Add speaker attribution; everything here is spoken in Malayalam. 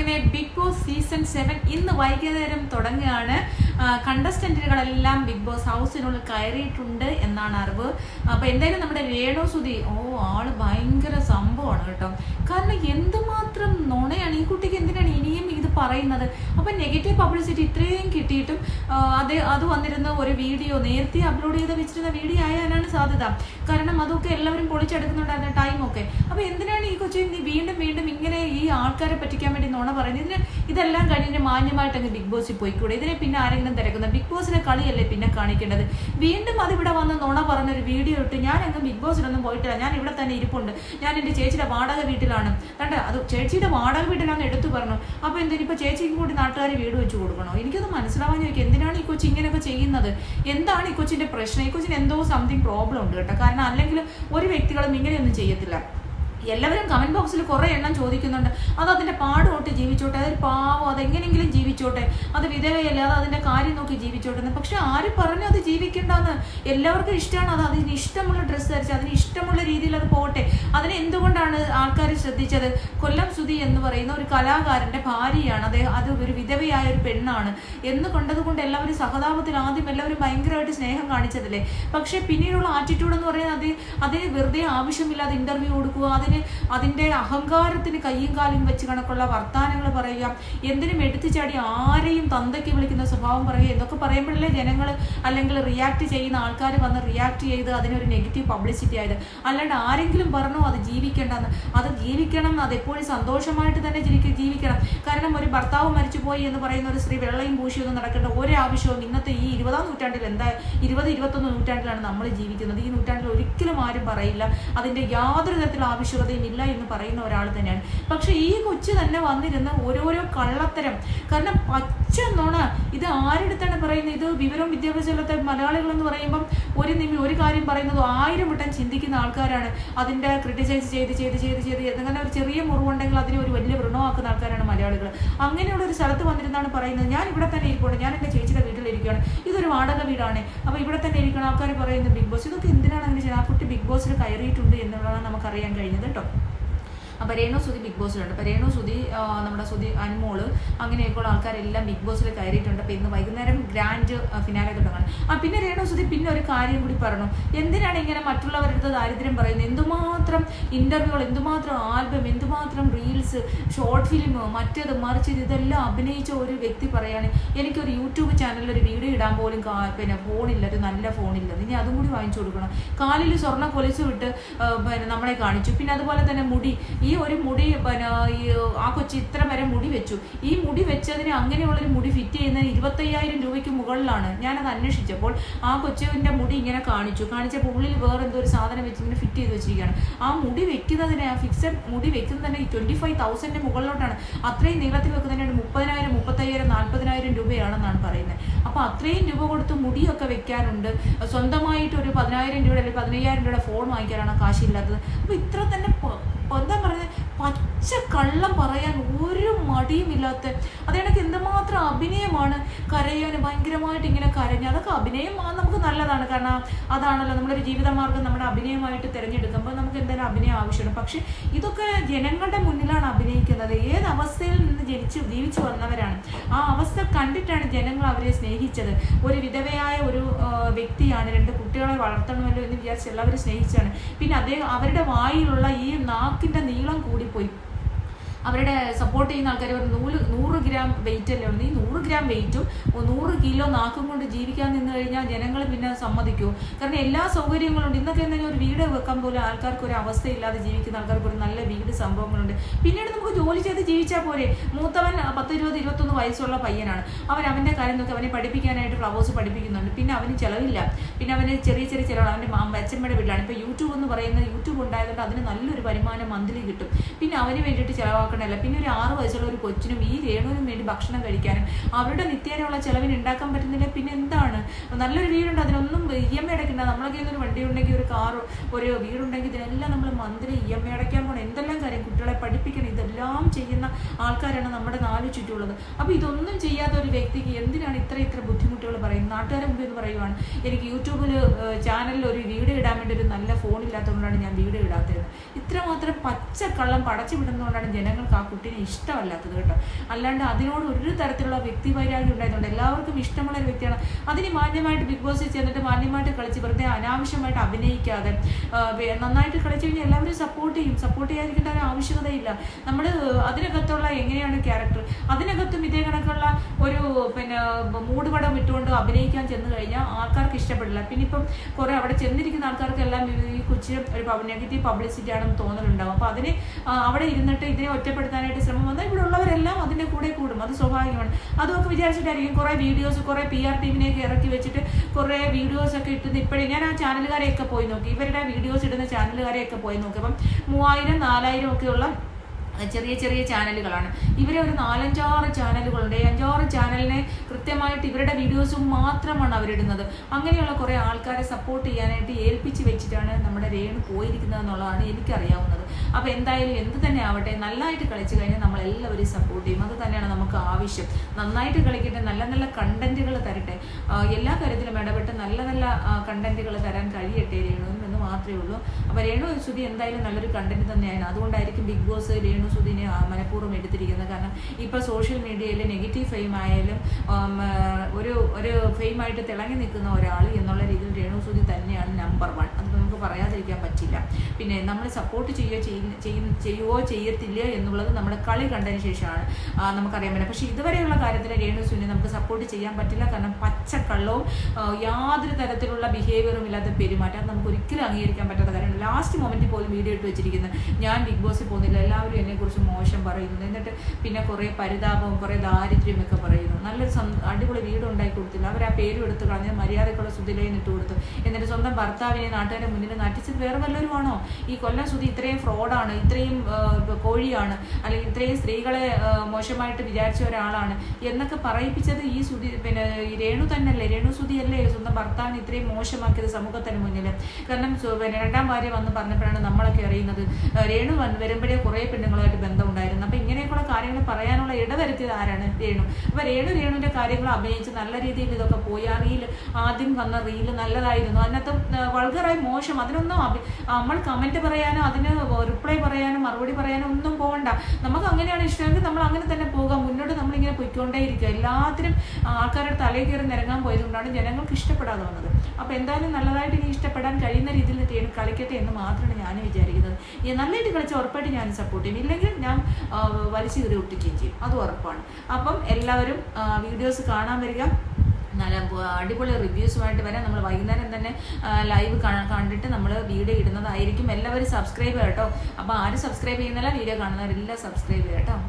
Speaker 1: അങ്ങനെ ബിഗ് ബോസ് സീസൺ സെവൻ ഇന്ന് വൈകുന്നേരം തുടങ്ങുകയാണ്. കണ്ടസ്റ്റന്റുകളെല്ലാം ബിഗ് ബോസ് ഹൗസിനുള്ളിൽ കയറിയിട്ടുണ്ട് എന്നാണ് അറിവ്. അപ്പൊ എന്തായാലും നമ്മുടെ രേണു സുധി ഓ ആൾ ഭയങ്കര സംഭവമാണ് കേട്ടോ. കാരണം എന്തുമാത്രം നുണയാണ് ഈ കുട്ടിക്ക് പറയുന്നത്. അപ്പം നെഗറ്റീവ് പബ്ലിസിറ്റി ഇത്രയും കിട്ടിയിട്ടും അത് അത് വന്നിരുന്ന ഒരു വീഡിയോ നേരത്തെ അപ്ലോഡ് ചെയ്ത് വെച്ചിരുന്ന വീഡിയോ ആയാലാണ് സാധ്യത. കാരണം അതൊക്കെ എല്ലാവരും പൊളിച്ചെടുക്കുന്നുണ്ടായിരുന്ന ടൈമൊക്കെ അപ്പോൾ എന്തിനാണ് ഈ കൊച്ചു നീ വീണ്ടും വീണ്ടും ഇങ്ങനെ ഈ ആൾക്കാരെ പറ്റിക്കാൻ വേണ്ടി നോണ പറയുന്നത്? ഇതിന് ഇതെല്ലാം കഴിഞ്ഞ് മാന്യമായിട്ട് അങ്ങ് ബിഗ് ബോസിൽ പോയിക്കൂടെ? ഇതിനെ പിന്നെ ആരെങ്കിലും തിരക്കുന്ന? ബിഗ് ബോസിനെ കളിയല്ലേ പിന്നെ കാണിക്കേണ്ടത്? വീണ്ടും അതിവിടെ വന്ന് പറഞ്ഞ പറഞ്ഞൊരു വീഡിയോ ഇട്ട് ഞാൻ അങ്ങ് ബിഗ് ബോസിലൊന്നും പോയിട്ടില്ല. ഞാൻ ഇവിടെ തന്നെ ഇരിപ്പുണ്ട്. ഞാൻ എന്റെ ചേച്ചിയുടെ വാടക വീട്ടിലാണ്. കണ്ട? അത് ചേച്ചിയുടെ വാടക വീട്ടിലാണ് എടുത്തു പറഞ്ഞു. അപ്പൊ എന്തിനിപ്പോ ചേച്ചിക്കും കൂടി നാട്ടുകാർ വീട് വെച്ച് കൊടുക്കണോ? എനിക്കത് മനസ്സിലാവാൻ ചോദിക്കും. എന്തിനാണ് ഈ കൊച്ചി ഇങ്ങനെയൊക്കെ ചെയ്യുന്നത്? എന്താണ് ഈ കൊച്ചിന്റെ പ്രശ്നം? ഈ കൊച്ചിന് എന്തോ സംതിങ് പ്രോബ്ലം ഉണ്ട് കേട്ടോ. കാരണം അല്ലെങ്കിൽ ഒരു വ്യക്തികളും ഇങ്ങനെയൊന്നും ചെയ്യത്തില്ല. എല്ലാവരും കമന്റ് ബോക്സിൽ കുറേ എണ്ണം ചോദിക്കുന്നുണ്ട്. അത് അതിന്റെ പാടുകൊട്ട് ജീവിച്ചോട്ടെ? അതൊരു പാവം. അതെങ്ങനെങ്കിലും ജീവിച്ചോട്ടെ? അത് വിധവയല്ല? അത് അതിന്റെ കാര്യം നോക്കി ജീവിച്ചോട്ടെ എന്ന് പക്ഷെ ആര് പറഞ്ഞു അത് ജീവിക്കണ്ടെന്ന്? എല്ലാവർക്കും ഇഷ്ടമാണ് അത്. അതിന് ഇഷ്ടമുള്ള ഡ്രസ്സ് ധരിച്ച് അതിന് ഇഷ്ടമുള്ള രീതിയിൽ അത് പോകട്ടെ. അതിനെ എന്തുകൊണ്ടാണ് ആൾക്കാർ ശ്രദ്ധിച്ചത്? കൊല്ലം സുതി എന്ന് പറയുന്ന ഒരു കലാകാരന്റെ ഭാര്യയാണ്. അദ്ദേഹം അത് ഒരു വിധവയായ ഒരു പെണ്ണാണ്. എന്ന് കണ്ടത് കൊണ്ട് എല്ലാവരും സഹതാപത്തിൽ ആദ്യം എല്ലാവരും ഭയങ്കരമായിട്ട് സ്നേഹം കാണിച്ചതല്ലേ? പക്ഷെ പിന്നീടുള്ള ആറ്റിറ്റ്യൂഡ് എന്ന് പറയുന്നത് അത് അതിന് വെറുതെ ആവശ്യമില്ലാതെ ഇന്റർവ്യൂ കൊടുക്കുക അതിന് അതിന്റെ അഹങ്കാരത്തിന് കയ്യും കാലും വെച്ച് കണക്കുള്ള വർത്തമാനങ്ങൾ പറയുക എന്തിനും എടുത്തുചാടി ആരെയും തന്തയ്ക്ക് വിളിക്കുന്ന സ്വഭാവം പറയുക എന്നൊക്കെ പറയുമ്പോഴല്ലേ ജനങ്ങൾ അല്ലെങ്കിൽ റിയാക്ട് ചെയ്യുന്ന ആൾക്കാർ വന്ന് റിയാക്ട് ചെയ്ത് അതിനൊരു നെഗറ്റീവ് പബ്ലിസിറ്റി ആയത്. അല്ലാണ്ട് ആരെങ്കിലും പറഞ്ഞു അത് ജീവിക്കേണ്ടെന്ന്. അത് ജീവിക്കണം അത് എപ്പോഴും സന്തോഷമായിട്ട് തന്നെ ജീവിക്കണം. കാരണം ഒരു ഭർത്താവ് മരിച്ചുപോയി എന്ന് പറയുന്ന ഒരു സ്ത്രീ വെള്ളയും പൂശിയൊന്നും നടക്കേണ്ട ഒരാവശ്യവും ഇന്നത്തെ ഈ ഇരുപതാം നൂറ്റാണ്ടിൽ എന്താ ഇരുപത് ഇരുപത്തൊന്ന് നൂറ്റാണ്ടിലാണ് നമ്മൾ ജീവിക്കുന്നത്. ഈ നൂറ്റാണ്ടിൽ ഒരിക്കലും ആരും പറയില്ല. അതിന്റെ യാതൊരു തരത്തിലുള്ള ആവശ്യകതയും ഇല്ല എന്ന് പറയുന്ന ഒരാൾ തന്നെയാണ്. പക്ഷെ ഈ കൊച്ചു തന്നെ വന്നിരുന്ന ഓരോരോ കള്ളത്തരം. കാരണം പച്ച നുണ ഇത് ആരെടുത്താണ് പറയുന്നത്? ഇത് വിവരവും വിദ്യാഭ്യാസമില്ലാത്ത മലയാളികൾ എന്ന് പറയുമ്പം ഒരു നിമി ഒരു കാര്യം പറയുന്നത് ആയിരം വട്ടം ചിന്തിക്കുന്ന ആൾക്കാരാണ്. അതിന്റെ ക്രിട്ടിസൈസ് ചെയ്ത് ചെയ്ത് ചെയ്ത് ചെയ്ത് അങ്ങനെ ഒരു ചെറിയ മുറിവുണ്ടെങ്കിൽ അതിനെ ഒരു വലിയ വൃണമാക്കുന്ന ആൾക്കാരാണ്. മലയാളികൾ അങ്ങനെയുള്ള ഒരു സ്ഥലത്ത് വന്നിരുന്നാണ് പറയുന്നത്. ഞാൻ ഇവിടെ തന്നെ ഇരിക്കണം ഞാൻ എന്റെ ചേച്ചിയുടെ വീട്ടിലിരിക്കുകയാണ്. ഇതൊരു വാടക വീടാണ്. അപ്പോൾ ഇവിടെ തന്നെ ഇരിക്കണം. ആൾക്കാർ പറയുന്നത് ബിഗ് ബോസ് ഇതൊക്കെ എന്തിനാണ് അങ്ങനെ ചെയ്യുന്നത്? ആ കുട്ടി ബിഗ് ബോസിൽ കയറിയിട്ടുണ്ട് എന്നുള്ളതാണ് നമുക്കറിയാൻ കഴിഞ്ഞത് കേട്ടോ. അപ്പോൾ രേണു സുധി ബിഗ് ബോസിലുണ്ട്. അപ്പോൾ രേണു സുധി നമ്മുടെ സുധി അനുമോൾ അങ്ങനെയൊക്കെയുള്ള ആൾക്കാരെല്ലാം ബിഗ് ബോസിൽ കയറിയിട്ടുണ്ട്. അപ്പോൾ ഇന്ന് വൈകുന്നേരം ഗ്രാൻഡ് ഫിനാലെ തുടങ്ങണം ആ പിന്നെ രേണു സുധി പിന്നെ ഒരു കാര്യം കൂടി പറഞ്ഞു. എന്തിനാണ് ഇങ്ങനെ മറ്റുള്ളവരുടെ ദാരിദ്ര്യം പറയുന്നത്? എന്തുമാത്രം ഇന്റർവ്യൂകൾ എന്തുമാത്രം ആൽബം എന്തുമാത്രം റീൽസ് ഷോർട്ട് ഫിലിം മറ്റേത് മറിച്ചത് ഇതെല്ലാം അഭിനയിച്ച ഒരു വ്യക്തി പറയാണ് എനിക്കൊരു യൂട്യൂബ് ചാനലിൽ ഒരു വീഡിയോ ഇടാൻ പോലും പിന്നെ ഫോണില്ല ഒരു നല്ല ഫോണില്ല. ഇനി അതും കൂടി വാങ്ങിച്ചു കൊടുക്കണം. കാലിൽ സ്വർണ കൊലിച്ചു വിട്ട് പിന്നെ നമ്മളെ കാണിച്ചു. പിന്നെ അതുപോലെ തന്നെ മുടി. ഈ ഒരു മുടി പിന്നെ ഈ ആ കൊച്ചി ഇത്ര വരെ മുടി വെച്ചു. ഈ മുടി വെച്ചതിന് അങ്ങനെയുള്ളൊരു മുടി ഫിറ്റ് ചെയ്യുന്നതിന് ഇരുപത്തയ്യായിരം രൂപയ്ക്ക് മുകളിലാണ്. ഞാനത് അന്വേഷിച്ചപ്പോൾ ആ കൊച്ചുവിന്റെ മുടി ഇങ്ങനെ കാണിച്ചു. കാണിച്ചപ്പോൾ ഉള്ളിൽ വേറെ എന്തോ ഒരു സാധനം വെച്ച് ഇങ്ങനെ ഫിറ്റ് ചെയ്ത് വെച്ചിരിക്കുകയാണ്. ആ മുടി വെക്കുന്നതിന് ആ ഫിക്സഡ് മുടി വെക്കുന്നത് തന്നെ ട്വന്റി ഫൈവ് തൗസൻഡിന് മുകളിലോട്ടാണ്. അത്രയും നീളത്തിൽ വെക്കുന്നതിന് മുപ്പതിനായിരം മുപ്പത്തയ്യായിരം നാൽപ്പതിനായിരം രൂപയാണെന്നാണ് പറയുന്നത്. അപ്പോൾ അത്രയും രൂപ കൊടുത്ത് മുടിയൊക്കെ വെക്കാനുണ്ട്. സ്വന്തമായിട്ട് ഒരു പതിനായിരം രൂപയുടെ അല്ലെങ്കിൽ പതിനയ്യായിരം രൂപയുടെ ഫോൺ വാങ്ങിക്കാനാണ് കാശില്ലാത്തത്. അപ്പോൾ ഇത്ര തന്നെ എന്താ പറയുന്നത് പച്ച കള്ളം പറയാൻ ഒരു മടിയുമില്ലാത്ത അതേണക്ക് എന്തുമാത്രം അഭിനയമാണ് കരയാൻ ഭയങ്കരമായിട്ട് ഇങ്ങനെ കരഞ്ഞ്. അതൊക്കെ അഭിനയം നമുക്ക് നല്ലതാണ്. കാരണം അതാണല്ലോ നമ്മളൊരു ജീവിതമാർഗം നമ്മുടെ അഭിനയമായിട്ട് തിരഞ്ഞെടുക്കുമ്പോൾ നമുക്ക് എന്തായാലും അഭിനയം ആവശ്യമാണ്. പക്ഷെ ഇതൊക്കെ ജനങ്ങളുടെ മുന്നിലാണ് അഭിനയിക്കുന്നത്. ഏത് അവസ്ഥയിൽ ജനിച്ച് ജീവിച്ചു വന്നവരാണ്. ആ അവസ്ഥ കണ്ടിട്ടാണ് ജനങ്ങൾ അവരെ സ്നേഹിച്ചത്. ഒരു വിധവയായ ഒരു വ്യക്തിയാണ് രണ്ട് കുട്ടികളെ വളർത്തണമല്ലോ എന്ന് വിചാരിച്ച് എല്ലാവരും സ്നേഹിച്ചാണ് പിന്നെ അദ്ദേഹം അവരുടെ വായിലുള്ള ഈ നാക്കിന്റെ നീളം കൂടിപ്പോയി. അവരുടെ സപ്പോർട്ട് ചെയ്യുന്ന ആൾക്കാർ ഒരു നൂൽ നൂറ് ഗ്രാം വെയിറ്റ് അല്ലേ ഉള്ളൂ. ഈ നൂറ് ഗ്രാം വെയിറ്റും നൂറ് കിലോ നാക്കും കൊണ്ട് ജീവിക്കാൻ നിന്ന് കഴിഞ്ഞാൽ ജനങ്ങൾ പിന്നെ സമ്മതിക്കുമോ കാരണം എല്ലാ സൗകര്യങ്ങളും ഉണ്ട് ഇന്നൊക്കെ എന്തെങ്കിലും ഒരു വീട് വെക്കാൻ പോലും ആൾക്കാർക്ക് ഒരു അവസ്ഥയില്ലാതെ ജീവിക്കുന്ന ആൾക്കാർക്ക് ഒരു നല്ല വീട് സംഭവങ്ങളുണ്ട്. പിന്നീട് നമുക്ക് ജോലി ചെയ്ത് ജീവിച്ചാൽ പോരെ. മൂത്തവൻ പത്ത് ഇരുപത് ഇരുപത്തൊന്ന് വയസ്സുള്ള പയ്യനാണ്. അവൻ അവന്റെ കാര്യം നോക്കി അവനെ പഠിപ്പിക്കാനായിട്ട് ഫ്ലവേഴ്സ് പഠിപ്പിക്കുന്നുണ്ട്. പിന്നെ അവന് ചിലവില്ല. പിന്നെ അവന് ചെറിയ ചെറിയ ചിലവ് അവന്റെ അച്ഛമ്മയുടെ വീട്ടിലാണ്. ഇപ്പോൾ യൂട്യൂബ് എന്ന് പറയുന്നത് യൂട്യൂബ് ഉണ്ടായതുകൊണ്ട് അതിന് നല്ലൊരു വരുമാനം മന്ത്ലി കിട്ടും. പിന്നെ അവന് വേണ്ടിയിട്ട് ചിലവാക്കണമല്ല പിന്നെ ഒരു ആറ് വയസ്സുള്ള ഒരു കൊച്ചിനും ഈ രേണുവിനും വേണ്ടി ഭക്ഷണം കഴിക്കാനും അവരുടെ നിത്യേനയുള്ള ചിലവിന് ഉണ്ടാക്കാൻ പറ്റുന്നില്ല. പിന്നെ എന്താണ്? നല്ലൊരു വീടുണ്ട്. അതിനൊന്നും ഇ എം ഐ അടയ്ക്കണ്ട. നമ്മളൊക്കെ ഒരു വണ്ടി ഉണ്ടെങ്കിൽ ഒരു കാർ ഒരു വീടുണ്ടെങ്കിൽ ഇതെല്ലാം നമ്മൾ മന്ത്ലി ഇ എം ഐ അടയ്ക്കാൻ പോകണം എന്തെല്ലാം കാര്യം കുട്ടികളെ പഠിപ്പിക്കണം? ഇതെല്ലാം ചെയ്യുന്ന ആൾക്കാരാണ് നമ്മുടെ നാല് ചുറ്റുമുള്ളത്. അപ്പോൾ ഇതൊന്നും ചെയ്യാത്ത ഒരു വ്യക്തിക്ക് എന്തിനാണ് ഇത്ര ഇത്ര ബുദ്ധിമുട്ടുകൾ പറയുന്നത്? നാട്ടുകാരെ മുമ്പിൽ എന്ന് പറയുവാണ്. എനിക്ക് യൂട്യൂബിൽ ചാനലിൽ ഒരു വീഡിയോ ഇടാൻ വേണ്ടി ഒരു നല്ല ഫോൺ ഇല്ലാത്തതുകൊണ്ടാണ് ഞാൻ വീഡിയോ ഇടാത്തത്. ഇത്രമാത്രം പച്ചക്കള്ളം പടച്ചു വിടുന്നതുകൊണ്ടാണ് ജനങ്ങൾ ജനങ്ങൾക്ക് ആ കുട്ടീനെ ഇഷ്ടമല്ലാത്തത് കേട്ടോ. അല്ലാണ്ട് അതിനോട് ഒരു തരത്തിലുള്ള വ്യക്തി വൈരാഗ്യം ഉണ്ടായതുകൊണ്ട് എല്ലാവർക്കും ഇഷ്ടമുള്ള ഒരു വ്യക്തിയാണ്. അതിന് മാന്യമായിട്ട് ബിഗ് ബോസിൽ ചെന്നിട്ട് മാന്യമായിട്ട് കളിച്ച് വെറുതെ അനാവശ്യമായിട്ട് അഭിനയിക്കാതെ നന്നായിട്ട് കളിച്ചു കഴിഞ്ഞാൽ എല്ലാവരും സപ്പോർട്ട് ചെയ്യും. സപ്പോർട്ട് ചെയ്യാതിരിക്കേണ്ട ഒരു ആവശ്യകതയില്ല. നമ്മൾ അതിനകത്തുള്ള എങ്ങനെയാണ് ക്യാരക്ടർ അതിനകത്തും ഇതേ കണക്കുള്ള ഒരു പിന്നെ മൂടുപടം ഇട്ടുകൊണ്ട് അഭിനയിക്കാൻ ചെന്ന് കഴിഞ്ഞാൽ ആൾക്കാർക്ക് ഇഷ്ടപ്പെടില്ല. പിന്നെ ഇപ്പം കുറെ അവിടെ ചെന്നിരിക്കുന്ന ആൾക്കാർക്കെല്ലാം ഈ കൊച്ചി ഒരു നെഗറ്റീവ് പബ്ലിസിറ്റി ആണെന്ന് തോന്നലുണ്ടാവും. അപ്പോൾ അതിന് അവിടെ ഇരുന്നിട്ട് ഇതിനെ ഒറ്റപ്പെടുത്താനായിട്ട് ശ്രമം വന്നാൽ ഇവിടെ ഉള്ളവരെല്ലാം അതിന്റെ കൂടെ കൂടും. അത് സ്വാഭാവികമാണ്. അതൊക്കെ വിചാരിച്ചിട്ടായിരിക്കും കുറേ വീഡിയോസ് കുറേ പി ആർ ടീമിനെയൊക്കെ ഇറക്കി വെച്ചിട്ട് കുറേ വീഡിയോസ് ഒക്കെ ഇട്ടുന്ന ഇപ്പോഴേ ഞാൻ ആ ചാനലുകാരെയൊക്കെ പോയി നോക്കി. ഇവരുടെ വീഡിയോസ് ഇടുന്ന ചാനലുകാരെയൊക്കെ പോയി നോക്കി. അപ്പം മൂവായിരം നാലായിരം ഒക്കെയുള്ള ചെറിയ ചെറിയ ചാനലുകളാണ്. ഇവരെ ഒരു നാലഞ്ചാറ് ചാനലുകളുണ്ട്. അഞ്ചാറ് ചാനലിനെ കൃത്യമായിട്ട് ഇവരുടെ വീഡിയോസും മാത്രമാണ് അവരിടുന്നത്. അങ്ങനെയുള്ള കുറേ ആൾക്കാരെ സപ്പോർട്ട് ചെയ്യാനായിട്ട് ഏൽപ്പിച്ച് വെച്ചിട്ടാണ് നമ്മുടെ രേണു പോയിരിക്കുന്നത് എന്നുള്ളതാണ് എനിക്കറിയാവുന്നത്. അപ്പോൾ എന്തായാലും എന്ത് തന്നെ ആവട്ടെ നല്ലതായിട്ട് കളിച്ചു കഴിഞ്ഞാൽ നമ്മൾ എല്ലാവരും സപ്പോർട്ട് ചെയ്യും. അത് തന്നെയാണ് നമുക്ക് ആവശ്യം. നന്നായിട്ട് കളിക്കട്ടെ നല്ല നല്ല കണ്ടന്റുകൾ തരട്ടെ. എല്ലാ കാര്യത്തിലും ഇടപെട്ട് നല്ല നല്ല കണ്ടന്റുകൾ തരാൻ കഴിയട്ടെ എന്ന് മാത്രമേ ഉള്ളൂ. അപ്പോൾ രേണു സുധി എന്തായാലും നല്ലൊരു കണ്ടന്റ് തന്നെയാണ് അതുകൊണ്ടായിരിക്കും ബിഗ് ബോസ് രേണു സുധിനെ മനഃപൂർവം എടുത്തിരിക്കുന്നത്. കാരണം ഇപ്പോൾ സോഷ്യൽ മീഡിയയിൽ നെഗറ്റീവ് ഫെയിം ആയാലും ഒരു ഒരു ഫെയിമായിട്ട് തിളങ്ങി നിൽക്കുന്ന ഒരാൾ എന്നുള്ള രീതിയിൽ രേണു സുധി തന്നെയാണ് നമ്പർ വൺ അത് നമുക്ക് പറയാതിരിക്കാൻ പറ്റില്ല. പിന്നെ നമ്മൾ സപ്പോർട്ട് ചെയ്യുകയോ ചെയ്യുന്ന ചെയ്യുകയോ ചെയ്യത്തില്ല എന്നുള്ളത് നമ്മുടെ കളി കണ്ടതിന് ശേഷമാണ് നമുക്കറിയാൻ പറ്റും പക്ഷേ ഇതുവരെയുള്ള കാര്യത്തിൽ രേണു സുധിനെ നമുക്ക് സപ്പോർട്ട് ചെയ്യാൻ പറ്റില്ല. കാരണം പച്ചക്കള്ളവും യാതൊരു തരത്തിലുള്ള ബിഹേവിയറും ഇല്ലാത്ത പെരുമാറ്റം. നമുക്ക് ഒരിക്കലും അംഗീകരിക്കാൻ പറ്റാത്ത കാര്യമാണ് ലാസ്റ്റ് മൊമെന്റിൽ പോലും വീഡിയോ ഇട്ട് വെച്ചിരിക്കുന്നത് ഞാൻ ബിഗ് ബോസിൽ പോകുന്നില്ല. എല്ലാവരും എന്നെക്കുറിച്ച് മോശം പറയുന്നു. എന്നിട്ട് പിന്നെ കുറേ പരിതാപവും കുറേ ദാരിദ്ര്യം ഒക്കെ പറയുന്നു. നല്ലൊരു അടിപൊളി വീട് ഉണ്ടാക്കി കൊടുത്തില്ല. അവർ ആ പേരും എടുത്ത് കളഞ്ഞ് മര്യാദക്കുള്ള സുതിലയും ഇട്ട് കൊടുത്തു. എന്നിട്ട് സ്വന്തം ഭർത്താവിനെ നാട്ടുകാരെ മുന്നിൽ നട്ടിച്ചത് വേറെ വല്ലവരുമാണോ? ഈ കൊല്ലം സുതി ഇത്രയും ഫ്രോഡാണ് ഇത്രയും കോഴിയാണ് അല്ലെങ്കിൽ ഇത്രയും സ്ത്രീകളെ മോശമായിട്ട് വിചാരിച്ച ഒരാളാണ് എന്നൊക്കെ പറയിപ്പിച്ചത് ഈ സുതി പിന്നെ രേണു തന്നെയല്ലേ? രേണു സുതിയല്ലേ സ്വന്തം ഭർത്താവിനെ ഇത്രയും മോശമാക്കിയത് സമൂഹത്തിന് മുന്നിൽ കാരണം രണ്ടാം ഭാര്യ വന്ന് പറഞ്ഞപ്പോഴാണ് നമ്മളൊക്കെ അറിയുന്നത് രേണു വന്ന് വരുമ്പോഴേ കുറേ പെണ്ണുങ്ങളായിട്ട് ബന്ധമുണ്ടായിരുന്നു. അപ്പൊ ഇങ്ങനെയൊക്കെയുള്ള കാര്യങ്ങൾ പറയാനുള്ള ഇടവരുത്തിയത് ആരാണ്? രേണു. അപ്പൊ രേണു രേണുവിന്റെ കാര്യങ്ങൾ അഭിനയിച്ച് നല്ല രീതിയിൽ ഇതൊക്കെ പോയി. ആ റീൽ ആദ്യം വന്ന റീൽ നല്ലതായിരുന്നു. അതിനകത്ത് വൾഗറായി മോശം. അതിനൊന്നും നമ്മൾ കമന്റ് പറയാനോ അതിന് റിപ്ലൈ പറയാനോ മറുപടി പറയാനോ ഒന്നും പോകണ്ട നമുക്ക് അങ്ങനെയാണ് ഇഷ്ടമെങ്കിൽ അങ്ങനെ തന്നെ പോകാം. മുന്നോട്ട് നമ്മളിങ്ങനെ പൊയ്ക്കൊണ്ടേയിരിക്കുക. എല്ലാത്തിനും ആൾക്കാരുടെ തലയിൽ കയറി നിരങ്ങാൻ പോയതുകൊണ്ടാണ് ജനങ്ങൾക്ക് ഇഷ്ടപ്പെടാതെ വന്നത്. അപ്പോൾ എന്തായാലും നല്ലതായിട്ട് ഇനി ഇഷ്ടപ്പെടാൻ കഴിയുന്ന രീതിയിൽ ചെയ്യണം കളിക്കട്ടെ എന്ന് മാത്രമാണ് ഞാൻ വിചാരിക്കുന്നത്. ഈ നല്ലതായിട്ട് കളിച്ച ഉറപ്പായിട്ട് ഞാൻ സപ്പോർട്ട് ചെയ്യും. ഇല്ലെങ്കിൽ ഞാൻ വലിച്ചു കയറി ഒട്ടിക്കുകയും ചെയ്യും. അത് ഉറപ്പാണ്. അപ്പം എല്ലാവരും വീഡിയോസ് കാണാൻ വരിക. നല്ല അടിപൊളി റിവ്യൂസുമായിട്ട് വരാം. നമ്മൾ വൈകുന്നേരം തന്നെ ലൈവ് കണ്ടിട്ട് നമ്മൾ വീഡിയോ ഇടുന്നതായിരിക്കും. എല്ലാവരും സബ്സ്ക്രൈബ് കേട്ടോ. അപ്പോൾ ആരും സബ്സ്ക്രൈബ് ചെയ്യുന്നില്ല വീഡിയോ കാണുന്നവരെല്ലാം സബ്സ്ക്രൈബ് കേട്ടോ.